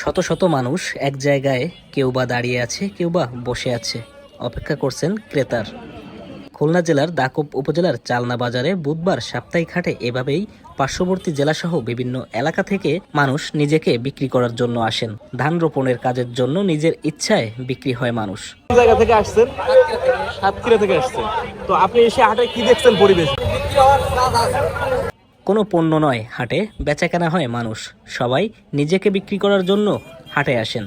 শত শত মানুষ এক জায়গায় কেউ বা দাঁড়িয়ে আছে, কেউ বা বসে আছে। অপেক্ষা করছেন ক্রেতার। খুলনা জেলার দাকব উপজেলার চালনা বাজারে বুধবার সাপ্তাহিক হাটে এভাবেই পার্শ্ববর্তী জেলাসহ বিভিন্ন এলাকা থেকে মানুষ নিজেকে বিক্রি করার জন্য আসেন। ধান রোপণের কাজের জন্য নিজের ইচ্ছায় বিক্রি হয় মানুষ। জায়গা থেকে আসছেন? সাতক্ষীরা থেকে আসছেন। তো আপনি এসে হাটে কি দেখছেন পরিবেশ? কোনো পণ্য নয় হাটে বেচাকেনা হয় মানুষ। সবাই নিজেকে বিক্রি করার জন্য হাটে আসেন।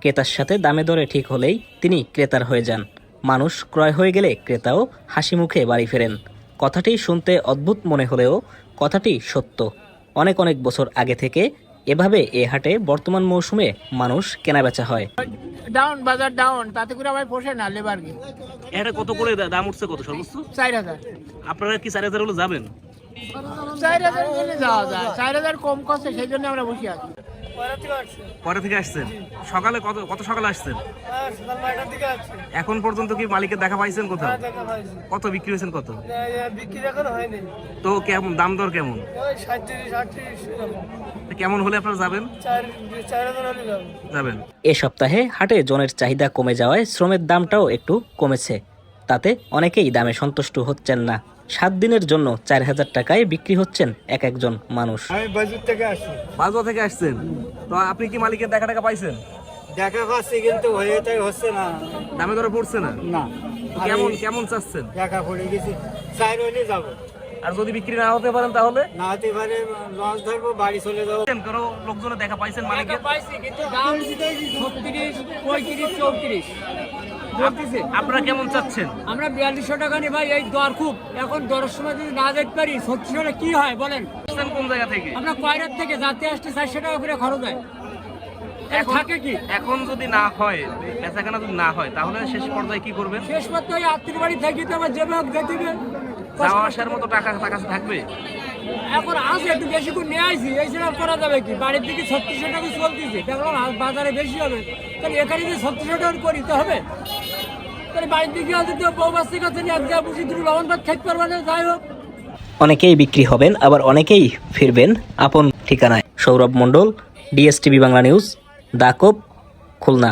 ক্রেতার সাথে দামে দরে ঠিক হলেই তিনি ক্রেতার হয়ে যান। মানুষ ক্রয় হয়ে গেলে ক্রেতাও হাসি মুখে বাড়ি ফেরেন। কথাটি শুনতে অদ্ভুত মনে হলেও কথাটি সত্য। অনেক অনেক বছর আগে থেকে এভাবে এ হাটে বর্তমান মৌসুমে মানুষ কেনাবেচা হয়। ডাউন বাজার ডাউন তাতে করে আমার পোষে না লেবারকে এটা কত করে দাম উঠছে কত সর্বোচ্চ? চার হাজার। আপনারা কি চার হাজার হলো যাবেন? চার হাজার গেলে যাওয়া যায়। চার হাজার কম কষ্ট সেই জন্য আমরা বসে আছি। পরে থেকে আসছেন? সকালে কত কত সকালে আসছেন? এখন পর্যন্ত কি মালিকের দেখা পাইছেন কোথাও? কত বিক্রি হয়েছেন কত? বিক্রি এখন হয়নি। তো কেমন দাম দর কেমন? কেমন হলে আপনারা যাবেন? যাবেন। এ সপ্তাহে হাটে জনের চাহিদা কমে যাওয়ায় শ্রমের দামটাও একটু কমেছে। তাতে অনেকেই দামে সন্তুষ্ট হচ্ছেন না। সাত দিনের জন্য চার হাজার টাকায় বিক্রি হচ্ছেন এক একজন মানুষ। আমি বাজার থেকে আসি বাজুয়া থেকে আসছেন? তো আপনি কি মালিকের দেখা টাকা পাইছেন? দেখা পাচ্ছি কিন্তু হয়ে তাই হচ্ছে না। দামে দরে পড়ছে না? না। তো কেমন কেমন চাচ্ছেন? দেখা পড়ে গেছি। চার হলে যাব। আর যদি বিক্রি না হতে পারেন তাহলে? না হতে পারে লস ধরবো বাড়ি চলে যাব। কোনো লোকজনে দেখা পাইছেন মালিকের? পাইছি কিন্তু দাম ছত্রিশ পঁয়ত্রিশ চৌত্রিশ। আপনারা কেমন চাচ্ছেন? আমরা বিয়াল্লিশশো টাকা নিই ভাই এই দর খুব। এখন দরের সময় যদি না পারি ছত্রিশশো টাকা কি হয় বলেন? কোন জায়গা থেকে? আমরা কয়রাত থেকে যাতে আসতে চারশো টাকা করে খরচ হয়। থাকে কি? এখন যদি না হয় বেচাকেনা যদি না হয় তাহলে শেষ পর্যায়ে কি করবেন? শেষ ওই আত্মীয় বাড়ি থাকি তো আমার যেভাবে যেতে হবে। যাওয়া আসার মতো টাকা টাকা থাকবে? এখন আছে একটু বেশি করে নিয়ে আসি এই সময় করা যাবে কি? বাড়ির দিকে ছত্রিশশো টাকা চলতেছে। দেখলাম আজ বাজারে বেশি হবে। তাহলে এখানে যদি ছত্রিশশো টাকা করি, তো হবে? তাহলে বাড়ির দিকে আছে তো বউ বাচ্চার কাছে নিয়ে যা বুঝি দুটো লবণ ভাত খেতে পারবে না, যাই হোক। অনেকেই বিক্রি হবেন, আবার অনেকেই ফিরবেন আপন ঠিকানায়। সৌরভ মণ্ডল, ডিএসটিভি বাংলা নিউজ দাকব খুলনা।